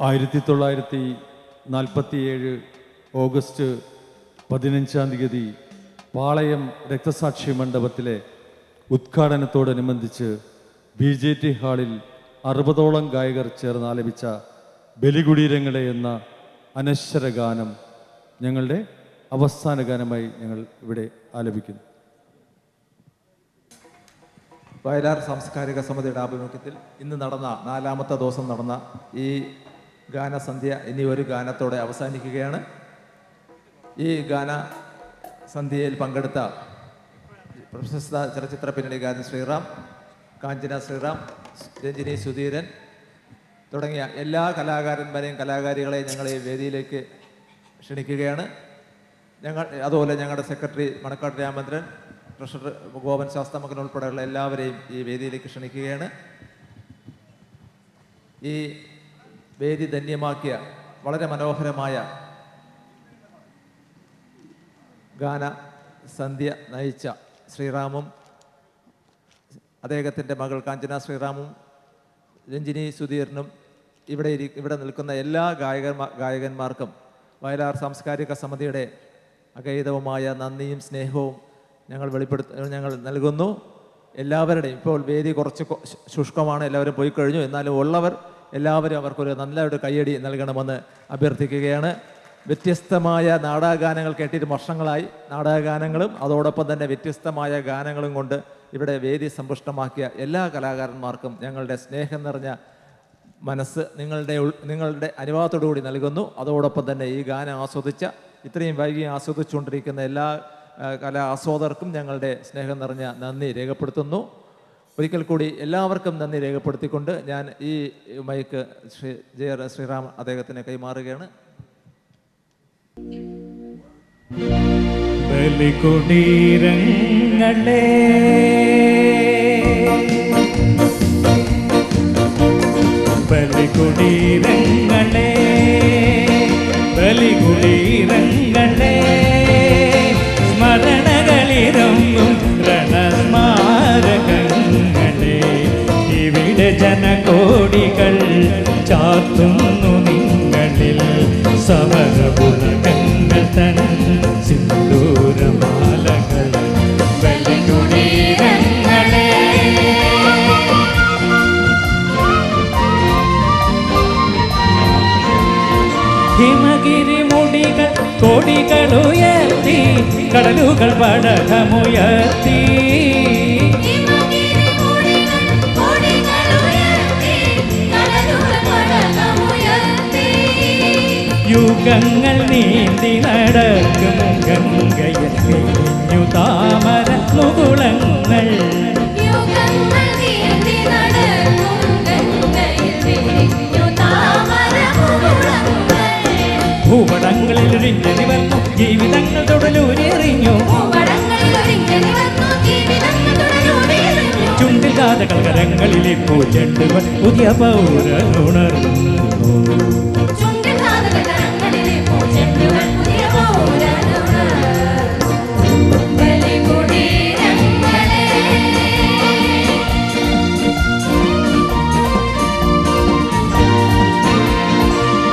ആയിരത്തി തൊള്ളായിരത്തി നാൽപ്പത്തിയേഴ് ഓഗസ്റ്റ് പതിനഞ്ചാം തീയതി പാളയം രക്തസാക്ഷി മണ്ഡപത്തിലെ ഉദ്ഘാടനത്തോടനുബന്ധിച്ച് ബി ജെ ടി ഹാളിൽ അറുപതോളം ഗായകർ ചേർന്ന് ആലപിച്ച ബലികുടീരങ്ങളെ എന്ന അനശ്വര ഗാനം ഞങ്ങളുടെ അവസാന ഗാനമായി ഞങ്ങൾ ഇവിടെ ആലപിക്കുന്നു. വയലാർ സാംസ്കാരിക സമിതിയുടെ ആഭിമുഖ്യത്തിൽ ഇന്ന് നടന്ന നാലാമത്തെ ദിവസം നടന്ന ഈ ഗാനസന്ധ്യ ഇനി ഒരു ഗാനത്തോടെ അവസാനിക്കുകയാണ്. ഈ ഗാന സന്ധ്യയിൽ പങ്കെടുത്ത പ്രശസ്ത ചലച്ചിത്ര പിന്നണികാരൻ ശ്രീറാം കാഞ്ചന ശ്രീറാം രഞ്ജിനി സുധീരൻ തുടങ്ങിയ എല്ലാ കലാകാരന്മാരെയും കലാകാരികളെയും ഞങ്ങൾ ഈ വേദിയിലേക്ക് ക്ഷണിക്കുകയാണ്. ഞങ്ങൾ അതുപോലെ ഞങ്ങളുടെ സെക്രട്ടറി മണക്കാട് രാമചന്ദ്രൻ ട്രഷറർ ഗോപൻ ശാസ്ത്രമകൻ ഉൾപ്പെടെയുള്ള എല്ലാവരെയും ഈ വേദിയിലേക്ക് ക്ഷണിക്കുകയാണ്. ഈ വേദി ധന്യമാക്കിയ വളരെ മനോഹരമായ ഗാന സന്ധ്യ നയിച്ച ശ്രീറാമും അദ്ദേഹത്തിന്റെ മകൾ കാഞ്ചന ശ്രീറാമും രഞ്ജിനി സുധീറിനും ഇവിടെ ഇരി ഇവിടെ നിൽക്കുന്ന എല്ലാ ഗായക ഗായകന്മാർക്കും വയലാർ സാംസ്കാരിക സമിതിയുടെ അഗൈതവുമായ നന്ദിയും സ്നേഹവും ഞങ്ങൾ വെളിപ്പെടുത്ത ഞങ്ങൾ നൽകുന്നു. എല്ലാവരുടെയും ഇപ്പോൾ വേദി കുറച്ച് ശുഷ്കമാണ്. എല്ലാവരും പോയി കഴിഞ്ഞു. എന്നാലും ഉള്ളവർ എല്ലാവരും അവർക്കൊരു നല്ല ഒരു കയ്യടി നൽകണമെന്ന് അഭ്യർത്ഥിക്കുകയാണ്. വ്യത്യസ്തമായ നാടകഗാനങ്ങൾ കേട്ടിട്ട് വർഷങ്ങളായി നാടകഗാനങ്ങളും അതോടൊപ്പം തന്നെ വ്യത്യസ്തമായ ഗാനങ്ങളും കൊണ്ട് ഇവിടെ വേദി സമ്പുഷ്ടമാക്കിയ എല്ലാ കലാകാരന്മാർക്കും ഞങ്ങളുടെ സ്നേഹം നിറഞ്ഞ മനസ്സ് നിങ്ങളുടെ നിങ്ങളുടെ അനുവാദത്തോടു കൂടി നൽകുന്നു. അതോടൊപ്പം തന്നെ ഈ ഗാനം ആസ്വദിച്ച ഇത്രയും വൈകി ആസ്വദിച്ചുകൊണ്ടിരിക്കുന്ന എല്ലാ കലാ ആസ്വാദകർക്കും ഞങ്ങളുടെ സ്നേഹം നിറഞ്ഞ നന്ദി രേഖപ്പെടുത്തുന്നു. ഒരിക്കൽ കൂടി എല്ലാവർക്കും നന്ദി രേഖപ്പെടുത്തിക്കൊണ്ട് ഞാൻ ഈ മൈക്ക് ശ്രീ ജയ ശ്രീറാം അദ്ദേഹത്തിന് കൈമാറുകയാണ്. ബലികുടീരങ്ങളെ ബലികുടീരങ്ങളെ ചാത്തുന്നു നിങ്ങളിൽ സമരപുലകങ്ങൾ തൻ സിന്ദൂരമാലകൾ ബലികുടീരങ്ങളെ ഹിമഗിരി മുടികൾ കൊടികൾ ഉയർത്തി കടലുകൾ പടകമുയർത്തി. യുഗങ്ങൾ നീന്തി നടക്കും ഗംഗയിൽ വിരിഞ്ഞു താമര മുകുളങ്ങൾ. ഭൂപടങ്ങളിൽ ഒരിഞ്ഞടി വന്നു ജീവിതങ്ങൾ തുടലൂരിയറിഞ്ഞു ചുണ്ടിൽ കാതകൾ കരങ്ങളിൽ ഇപ്പോൾ ചെണ്ടുകൾ പുതിയ പൗരനുണർന്നു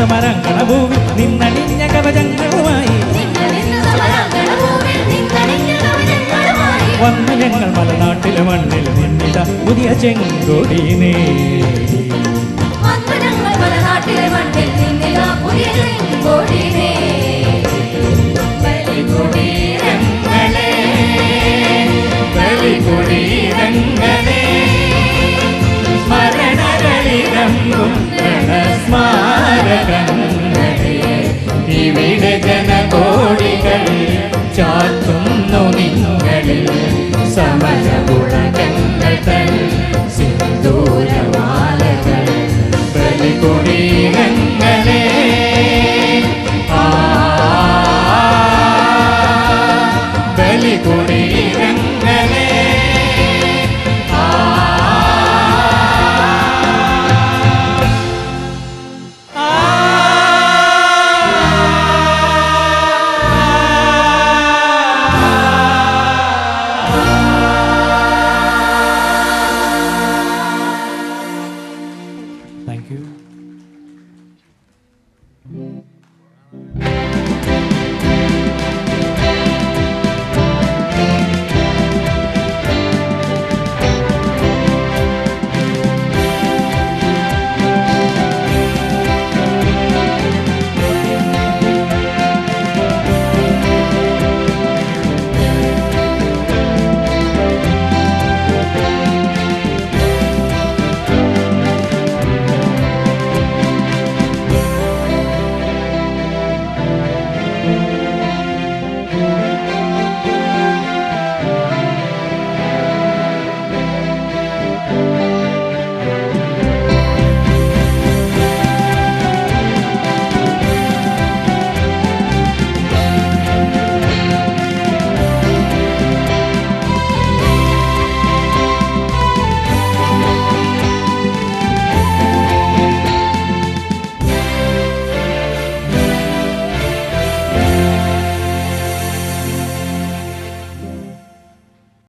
സമരങ്ങള ഭൂമി നിന്നണിഞ്ഞ കവചങ്ങളുമായി വന്നു ഞങ്ങൾ മലനാട്ടിലെ മണ്ണിൽ നിന്നിത പുതിയ ചെങ്കൊടി നേടി മലനാട്ടിലെ മണ്ണിൽ നിന്നിതാ പുതിയ ചെങ്കോടിനെ. ബലികുടീരങ്ങളെ, കണ്ണടയെ ഇവിടെ ജനകോടികൾ ചാത്തുന്നു നിങ്ങളിൽ സമരകുളകങ്ങൾ തൻ സിന്ധൂ